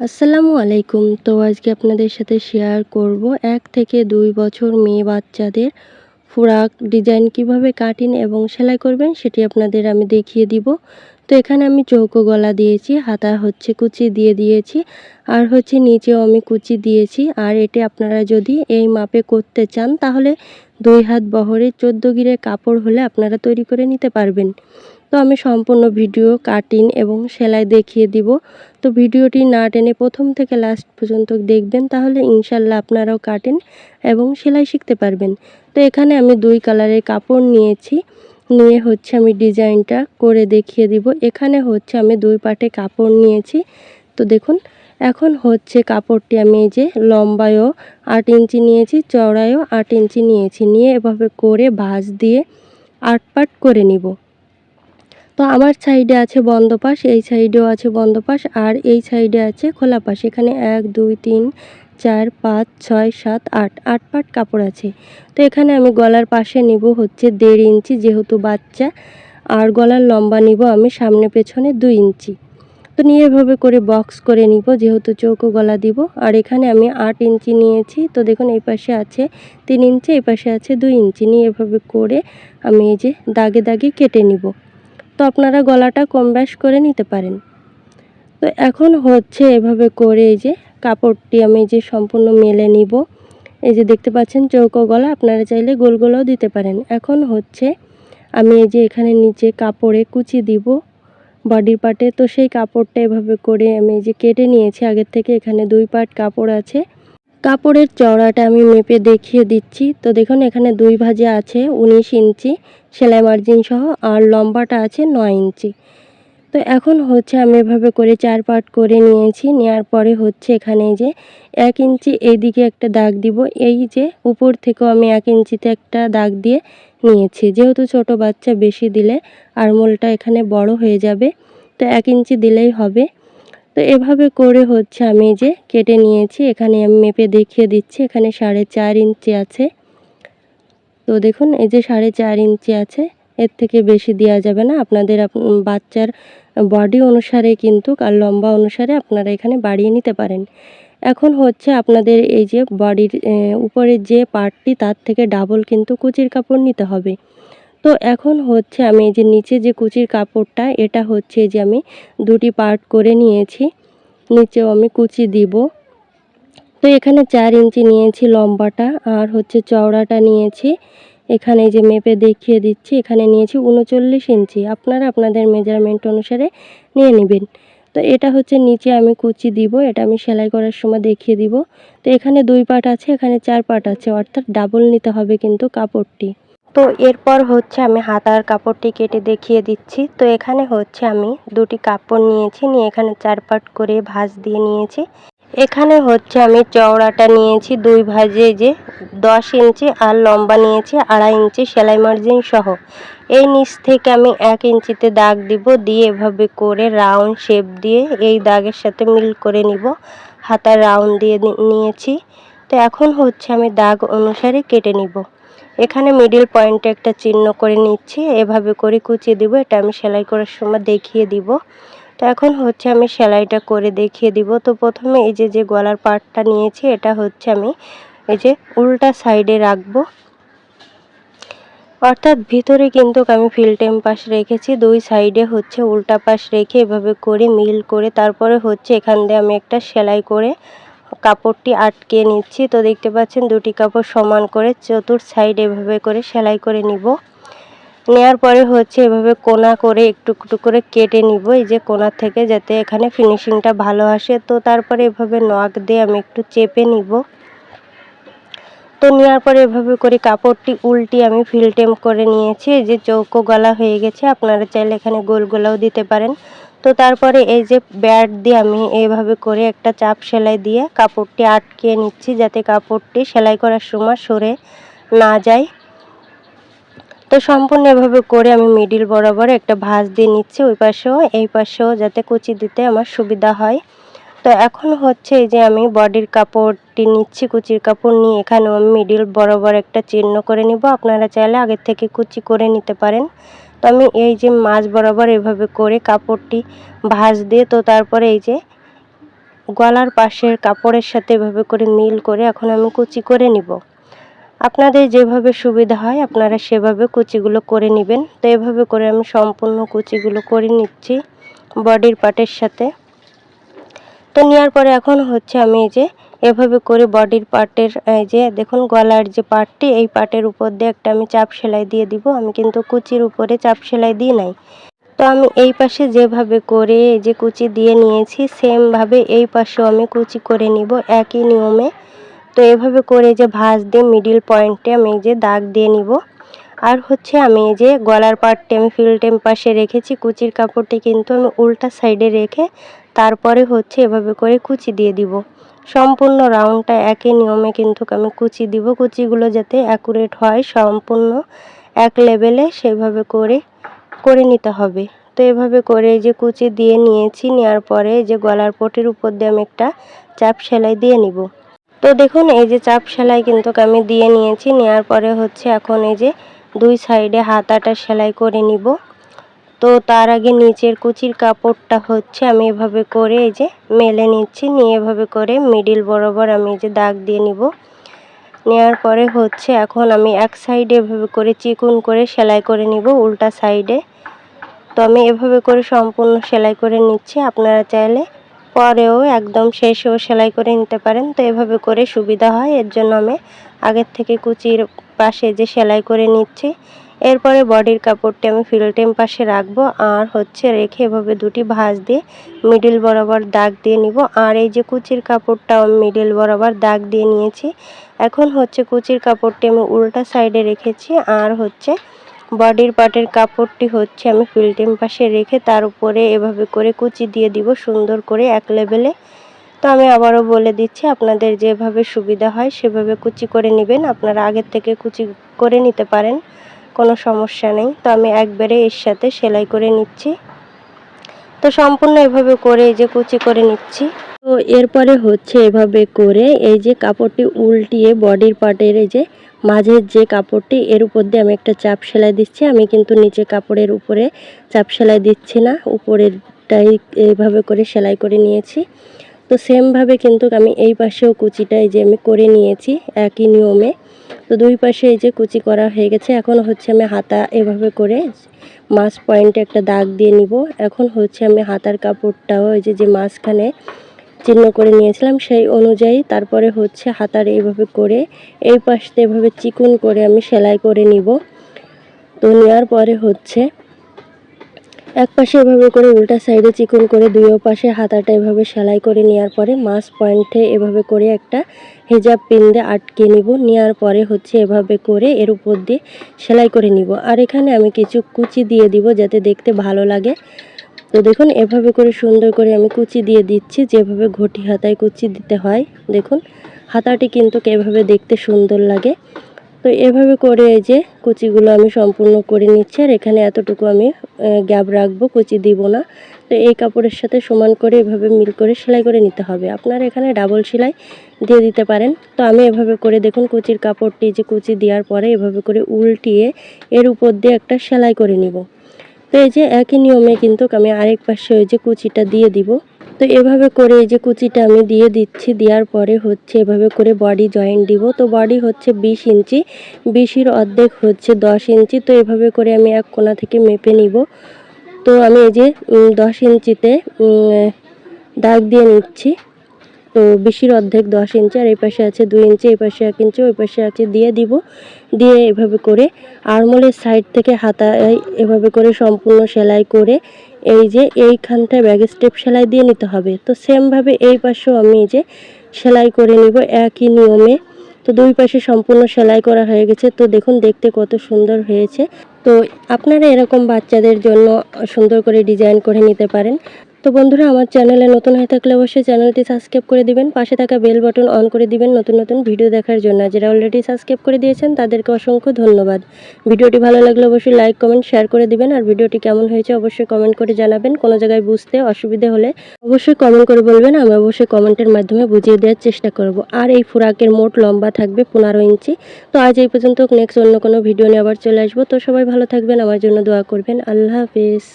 আসসালামু আলাইকুম। তো আজকে আপনাদের সাথে শেয়ার করব এক থেকে দুই বছর মেয়ে বাচ্চাদের ফ্রক ডিজাইন কীভাবে কাটিন এবং সেলাই করবেন সেটি আপনাদের আমি দেখিয়ে দিব। তো এখানে আমি চৌকো গলা দিয়েছি, হাতা হচ্ছে কুচি দিয়ে দিয়েছি, আর হচ্ছে নিচেও আমি কুচি দিয়েছি। আর এটি আপনারা যদি এই মাপে করতে চান তাহলে দুই হাত বহরে চোদ্দ গিরে কাপড় হলে আপনারা তৈরি করে নিতে পারবেন। তো আমি সম্পূর্ণ ভিডিও, কাটিং এবং সেলাই দেখিয়ে দিব। তো ভিডিওটি না টেনে প্রথম থেকে লাস্ট পর্যন্ত দেখবেন, তাহলে ইনশাল্লাহ আপনারাও কাটিং এবং সেলাই শিখতে পারবেন। তো এখানে আমি দুই কালারের কাপড় নিয়েছি। নিয়ে হচ্ছে আমি ডিজাইনটা করে দেখিয়ে দিব। এখানে হচ্ছে আমি দুই পাটে কাপড় নিয়েছি। তো দেখুন এখন হচ্ছে কাপড়টি আমি এই যে লম্বায়ও আট ইঞ্চি নিয়েছি, চওড়ায়ও আট ইঞ্চি নিয়েছি। নিয়ে এভাবে করে ভাঁজ দিয়ে আট পাট করে নিব। তো আমার সাইডে আছে বন্ধ পাশ এই সাইডেও আছে বন্ধ পাশ আর এই সাইডে আছে খোলা পাশ এখানে এক, দুই, তিন, চার, পাঁচ, ছয়, সাত, আট আট পাট কাপড় আছে। তো এখানে আমি গলার পাশে নিব হচ্ছে দেড় ইঞ্চি, যেহেতু বাচ্চা, আর গলার লম্বা নিব আমি সামনে পেছনে দুই ইঞ্চি। তো নিয়ে এভাবে করে বক্স করে নিব, যেহেতু চৌকো গলা দিব। আর এখানে আমি আট ইঞ্চি নিয়েছি, তো দেখুন এই পাশে আছে তিন ইঞ্চি, এই পাশে আছে দুই ইঞ্চি। নিয়ে এভাবে করে আমি এই যে দাগে দাগে কেটে নিব। তো আপনারা গলাটা কম ব্যাস করে নিতে পারেন। তো এখন হচ্ছে এভাবে করে এই যে কাপড়টি আমি যে সম্পূর্ণ মেলে নিব। এই যে দেখতে পাচ্ছেন চৌকো গলা, আপনারা চাইলে গোল গোলাও দিতে পারেন। এখন হচ্ছে আমি এই যে এখানে নিচে কাপড়ে কুচি দিব। বডির পার্টে তো সেই কাপড়টা এভাবে করে আমি যে কেটে নিয়েছি। আগের থেকে এখানে দুই পার্ট কাপড় আছে। কাপড়ের চওড়াটা আমি মেপে দেখিয়ে দিচ্ছি। তো দেখুন, এখানে দুই ভাজে আছে উনিশ ইঞ্চি, সেলাই মার্জিন সহ, আর লম্বাটা আছে নয় ইঞ্চি। তো এখন হচ্ছে আমি এভাবে করে চার পাট করে নিয়েছি। নেওয়ার পরে হচ্ছে এখানে যে এক ইঞ্চি এইদিকে একটা দাগ দিব। এই যে উপর থেকেও আমি এক ইঞ্চিতে একটা দাগ দিয়ে নিয়েছি। যেহেতু ছোট বাচ্চা বেশি দিলে আরমোলটা এখানে বড় হয়ে যাবে, তো এক ইঞ্চি দিলেই হবে। তো এভাবে করে হচ্ছে আমি যে কেটে নিয়েছি। এখানে আমি মেপে দেখিয়ে দিচ্ছি। এখানে সাড়ে চার ইঞ্চি আছে। তো দেখুন, এই যে সাড়ে চার ইঞ্চি আছে। এর থেকে বেশি দেওয়া যাবে না। আপনাদের বাচ্চার বডি অনুসারে কিন্তু আর লম্বা অনুসারে আপনারা এখানে বাড়িয়ে নিতে পারেন। এখন হচ্ছে আপনাদের এই যে বডির উপরের যে পার্টটি তার থেকে ডাবল কিন্তু কুচির কাপড় নিতে হবে। তো এখন হচ্ছে আমি এই যে নিচে যে কুচির কাপড়টা, এটা হচ্ছে যে আমি দুটি পার্ট করে নিয়েছি। নিচেও আমি কুচি দিব। তো এখানে চার ইঞ্চি নিয়েছি লম্বাটা, আর হচ্ছে চওড়াটা নিয়েছি। এখানে যে মেপে দেখিয়ে দিচ্ছি, এখানে নিয়েছি উনচল্লিশ ইঞ্চি। আপনারা আপনাদের মেজারমেন্ট অনুসারে নিয়ে নেবেন। তো এটা হচ্ছে নিচে আমি কুচি দিব, এটা আমি সেলাই করার সময় দেখিয়ে দিব। তো এখানে দুই পাট আছে, এখানে চার পাট আছে, অর্থাৎ ডাবল নিতে হবে কিন্তু কাপড়টি। তো এরপর হচ্ছে আমি হাতার কাপড়টি কেটে দেখিয়ে দিচ্ছি। তো এখানে হচ্ছে আমি দুটি কাপড় নিয়েছি, নিয়ে এখানে চার পাট করে ভাঁজ দিয়ে নিয়েছি। এখানে হচ্ছে আমি চওড়াটা নিয়েছি দুই ভাজে যে দশ ইঞ্চি আর লম্বা নিয়েছি আড়াই ইঞ্চি সেলাই মার্জিন সহ। এই নিচ থেকে আমি এক ইঞ্চিতে দাগ দিব, দিয়ে এভাবে করে রাউন্ড শেপ দিয়ে এই দাগের সাথে মিল করে নিব। হাতার রাউন্ড দিয়ে নিয়েছি। তো এখন হচ্ছে আমি দাগ অনুসারে কেটে নিব। এখানে মিডিল পয়েন্টে একটা চিহ্ন করে নিচ্ছি। এভাবে করে কুচিয়ে দিব। এটা আমি সেলাই করার সময় দেখিয়ে দিব। তো এখন হচ্ছে আমি সেলাইটা করে দেখিয়ে দিব। তো প্রথমে এই যে যে গলার পার্টটা নিয়েছি, এটা হচ্ছে আমি এই যে উল্টা সাইডে রাখব। অর্থাৎ ভিতরে কিন্তু আমি ফিল্টেম পাশ রেখেছি, দুই সাইডে হচ্ছে উল্টা পাশ রেখে এভাবে করে মিল করে তারপরে হচ্ছে এখান দিয়ে আমি একটা সেলাই করে কাপড়টি আটকে নিচ্ছি। তো দেখতে পাচ্ছেন দুটি কাপড় সমান করে চতুর সাইড এভাবে করে সেলাই করে নিব। নেওয়ার পরে হচ্ছে এভাবে কোনা করে একটু একটু করে কেটে নিব, এই যে কোনা থেকে যাতে এখানে ফিনিশিংটা ভালো আসে। তো তারপরে এভাবে নখ দিয়ে আমি একটু চেপে নিব। তো নেওয়ার পরে এভাবে করে কাপড়টি উল্টি আমি ফিলটেম করে নিয়েছি, এই যে চৌকো গলা হয়ে গেছে, আপনারা চাইলে এখানে গোল গোলাও দিতে পারেন। তো তারপরে এই যে ব্যাট দিয়ে আমি এইভাবে করে একটা চাপ সেলাই দিয়ে কাপড়টি আটকে নিচ্ছি, যাতে কাপড়টি সেলাই করার সময় সরে না যায়। তো সম্পূর্ণ এভাবে করে আমি মিডিল বরাবর একটা ভাঁজ দিয়ে নিচ্ছি ওই পাশেও, এই পাশেও যাতে কুচি দিতে আমার সুবিধা হয়। তো এখন হচ্ছে এই যে আমি বডির কাপড়টি নিচ্ছি, কুচির কাপড় নিয়ে এখানেও আমি মিডিল বরাবর একটা চিহ্ন করে নিব। আপনারা চাইলে আগের থেকে কুচি করে নিতে পারেন। তো আমি এই যে মাছ বরাবর এভাবে করে কাপড়টি ভাঁজ দিয়ে, তো তারপরে এই যে গলার পাশের কাপড়ের সাথে এভাবে করে মিল করে এখন আমি কুচি করে নিব। আপনাদের যেভাবে সুবিধা হয়, আপনারা সেভাবে কুচিগুলো করে নেবেন। তো এভাবে করে আমি সম্পূর্ণ কুচিগুলো করে নিচ্ছি বডির পার্টের সাথে। তো নেওয়ার পরে এখন হচ্ছে আমি এই যে এভাবে করে বডির পার্টের, এই যে দেখুন গলার যে পার্টটি, এই পার্টের উপর দিয়ে একটা আমি চাপ সেলাই দিয়ে দিব। আমি কিন্তু কুচির উপরে চাপ সেলাই দিই নাই। তো আমি এই পাশে যেভাবে করে যে কুচি দিয়ে নিয়েছি, সেমভাবে এই পাশেও আমি কুচি করে নিব। একই নিয়মে তো এভাবে করে যে ভাঁজ দিয়ে মিডিল পয়েন্টে আমি যে দাগ দিয়ে নিব। আর হচ্ছে আমি এই যে গলার পার্টটি আমি ফিল্টেম পাশে রেখেছি, কুচির কাপড়টি কিন্তু আমি উল্টা সাইডে রেখে তারপরে হচ্ছে এভাবে করে কুচি দিয়ে দিব। সম্পূর্ণ রাউন্ডটা একই নিয়মে কিন্তু আমি কুচি দিব। কুচিগুলো যাতে অ্যাকুরেট হয়, সম্পূর্ণ এক লেভেলে সেভাবে করে করে নিতে হবে। তো এভাবে করে যে কুচি দিয়ে নিয়েছি নেওয়ার পরে যে গলার পটির উপর দিয়ে আমি একটা চাপ সেলাই দিয়ে নিব। তো দেখুন, এই যে চাপ সেলাই কিন্তু আমি দিয়ে নিয়েছি। নেওয়ার পরে হচ্ছে এখন এই যে দুই সাইডে হাতাটা সেলাই করে নিব। তো তার আগে নিচের কুচির কাপড়টা হচ্ছে আমি এভাবে করে এই যে মেলে নিচ্ছি। নিয়ে এভাবে করে মিডিল বরাবর আমি এই যে দাগ দিয়ে নিব। নেওয়ার পরে হচ্ছে এখন আমি এক সাইডে এভাবে করে চিকুন করে সেলাই করে নিব উল্টা সাইডে। তো আমি এভাবে করে সম্পূর্ণ সেলাই করে নিচ্ছি। আপনারা চাইলে পরেও একদম শেষেও সেলাই করে নিতে পারেন। তো এভাবে করে সুবিধা হয়। এর জন্য আমি আগের থেকে কুচির পাশে যে সেলাই করে নিচ্ছি, এরপরে বডির কাপড়টি আমি ফিল্টেম পাশে রাখব আর হচ্ছে রেখে এভাবে দুটি ভাঁজ দিয়ে মিডিল বরাবর দাগ দিয়ে নিব। আর এই যে কুচির কাপড়টাও আমি মিডিল বরাবর দাগ দিয়ে নিয়েছি। এখন হচ্ছে কুচির কাপড়টি আমি উল্টা সাইডে রেখেছি আর হচ্ছে বডির পার্টের কাপড়টি হচ্ছে আমি ফিল্টিং পাশে রেখে তার উপরে এভাবে করে কুচি দিয়ে দিব সুন্দর করে এক লেভেলে। তো আমি আবারও বলে দিচ্ছি, আপনাদের যেভাবে সুবিধা হয় সেভাবে কুচি করে নেবেন। আপনারা আগের থেকে কুচি করে নিতে পারেন, কোনো সমস্যা নেই। তো আমি একবারে এর সাথে সেলাই করে নিচ্ছি। তো সম্পূর্ণ এভাবে করে এই যে কুচি করে নিচ্ছি। তো এরপরে হচ্ছে এভাবে করে এই যে কাপড়টি উল্টিয়ে বডির পার্টের এই যে মাঝের যে কাপড়টি, এর উপর দিয়ে আমি একটা চাপ সেলাই দিচ্ছি। আমি কিন্তু নিচে কাপড়ের উপরে চাপ সেলাই দিচ্ছি না, উপরেরটাই এইভাবে করে সেলাই করে নিয়েছি। তো সেমভাবে কিন্তু আমি এই পাশেও কুচিটা এই যে আমি করে নিয়েছি, একই নিয়মে। তো দুই পাশে এই যে কুচি করা হয়ে গেছে। এখন হচ্ছে আমি হাতা এভাবে করে মাছ পয়েন্টে একটা দাগ দিয়ে নিব। এখন হচ্ছে আমি হাতার কাপড়টাও ওই যে যে মাঝখানে চিহ্ন করে নিয়েছিলাম সেই অনুযায়ী তারপরে হচ্ছে হাতার এইভাবে করে এই পাশটা এভাবে চিকুন করে আমি সেলাই করে নিব। তো নেওয়ার পরে হচ্ছে এক পাশে এভাবে করে উল্টা সাইডে চিকন করে দুই পাশে হাতাটা এভাবে সেলাই করে নেওয়ার পরে মাছ পয়েন্টে এভাবে করে একটা হেজাব পিন দিয়ে আটকে নিব। নেওয়ার পরে হচ্ছে এভাবে করে এর উপর দিয়ে সেলাই করে নিব। আর এখানে আমি কিছু কুচি দিয়ে দিব যাতে দেখতে ভালো লাগে। তো দেখুন, এভাবে করে সুন্দর করে আমি কুচি দিয়ে দিচ্ছি। যেভাবে ঘটি হাতায় কুচি দিতে হয়, দেখুন, হাতাটি কিন্তু এভাবে দেখতে সুন্দর লাগে। তো এভাবে করে এই যে কুচিগুলো আমি সম্পূর্ণ করে নিচ্ছি, আর এখানে এতটুকু আমি গ্যাপ রাখব, কুচি দিব না। তো এই কাপড়ের সাথে সমান করে এভাবে মিল করে সেলাই করে নিতে হবে। আপনারা এখানে ডাবল সেলাই দিয়ে দিতে পারেন। তো আমি এভাবে করে দেখুন কুচির কাপড়টি যে কুচি দেওয়ার পরে এভাবে করে উল্টিয়ে এর উপর দিয়ে একটা সেলাই করে নিব। তো এই যে একই নিয়মে কিন্তু আমি আরেক পাশে ওই যে কুচিটা দিয়ে দিব। তো এভাবে করে এই যে কুচিটা আমি দিয়ে দিচ্ছি, দেওয়ার পরে হচ্ছে এভাবে করে বডি জয়েন্ট দিব। তো বডি হচ্ছে বিশ ইঞ্চি বিশের অর্ধেক হচ্ছে দশ ইঞ্চি। তো এভাবে করে আমি এক কোনা থেকে মেপে নিব। তো আমি এই যে দশ ইঞ্চিতে দাগ দিয়ে নিচ্ছি। তো বেশির অর্ধেক দশ ইঞ্চি, আর এই পাশে আছে দুই ইঞ্চি এই পাশে এক ইঞ্চি ওই পাশে আছে দিয়ে দিব। দিয়ে এভাবে করে আরমোলের সাইড থেকে হাতা এভাবে করে সম্পূর্ণ সেলাই করে এই যে এইখানটায় ব্যাগ স্টেপ সেলাই দিয়ে নিতে হবে। তো সেমভাবে এই পাশেও আমি যে সেলাই করে নিব একই নিয়মে। তো দুই পাশে সম্পূর্ণ সেলাই করা হয়ে গেছে। তো দেখুন, দেখতে কত সুন্দর হয়েছে। তো আপনারা এরকম বাচ্চাদের জন্য সুন্দর করে ডিজাইন করে নিতে পারেন। তো বন্ধুরা, আমার চ্যানেলে নতুন হয়ে থাকলে অবশ্যই চ্যানেলটি সাবস্ক্রাইব করে দিবেন, পাশে থাকা বেল বাটন অন করে দিবেন নতুন নতুন ভিডিও দেখার জন্য। যারা অলরেডি সাবস্ক্রাইব করে দিয়েছেন, তাদেরকে অসংখ্য ধন্যবাদ। ভিডিওটি ভালো লাগলে অবশ্যই লাইক কমেন্ট শেয়ার করে দিবেন, আর ভিডিওটি কেমন হয়েছে অবশ্যই কমেন্ট করে জানাবেন। কোনো জায়গায় বুঝতে অসুবিধে হলে অবশ্যই কমেন্ট করে বলবেন, আমি অবশ্যই কমেন্টের মাধ্যমে বুঝিয়ে দেওয়ার চেষ্টা করব। আর এই ফুরাকের মোট লম্বা থাকবে পনেরো ইঞ্চি। তো আজ এই পর্যন্ত নেক্সট অন্য কোনো ভিডিও নিয়ে আবার চলে আসব। তো সবাই ভালো থাকবেন, আমার জন্য দোয়া করবেন। আল্লাহ হাফিজ।